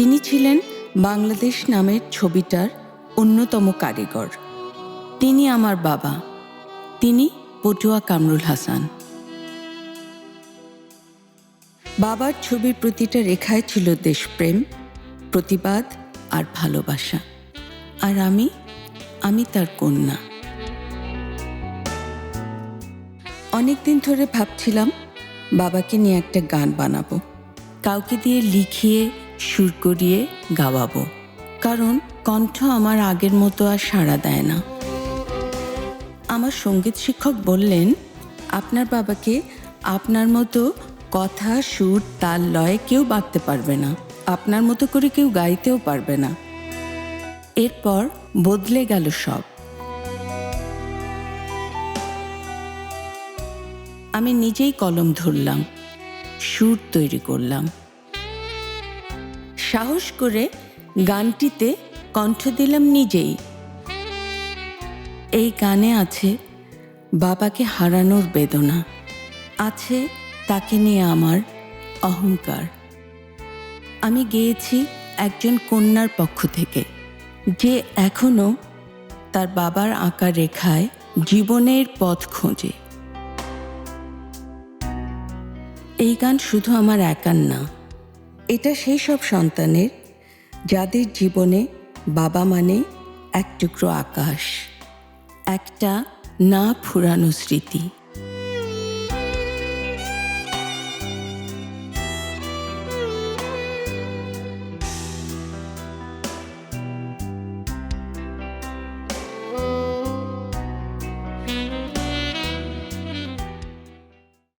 তিনি ছিলেন বাংলাদেশ নামের ছবিটার অন্যতম কারিগর। তিনি আমার বাবা। তিনি পটুয়া কামরুল হাসান। বাবার ছবির প্রতিটা রেখায় ছিল দেশপ্রেম, প্রতিবাদ আর ভালোবাসা। আর আমি আমি তার কন্যা। অনেকদিন ধরে ভাবছিলাম, বাবাকে নিয়ে একটা গান বানাবো। কাউকে দিয়ে লিখিয়ে সুর করিয়ে গাওয়াবো। কারণ কণ্ঠ আমার আগের মতো আর সাড়া দেয় না। আমার সংগীত শিক্ষক বললেন, আপনার বাবাকে আপনার মতো কথা, সুর, তাল, লয়ে কেউ বাঁধতে পারবে না। আপনার মতো করে কেউ গাইতেও পারবে না। এরপর বদলে গেল সব। আমি নিজেই কলম ধরলাম, সুর তৈরি করলাম। সাহস করে গানটিতে কণ্ঠ দিলাম নিজেই। এই গানে আছে বাবাকে হারানোর বেদনা, আছে তাকে নিয়ে আমার অহংকার। আমি গেয়েছি একজন কন্যার পক্ষ থেকে, যে এখনও তার বাবার আঁকা রেখায় জীবনের পথ খোঁজে। এই গান শুধু আমার একার না এটা সেই সব সন্তানের যাদের জীবনে বাবা মানে এক টুকরো আকাশ, একটা না ফুরানো স্মৃতি।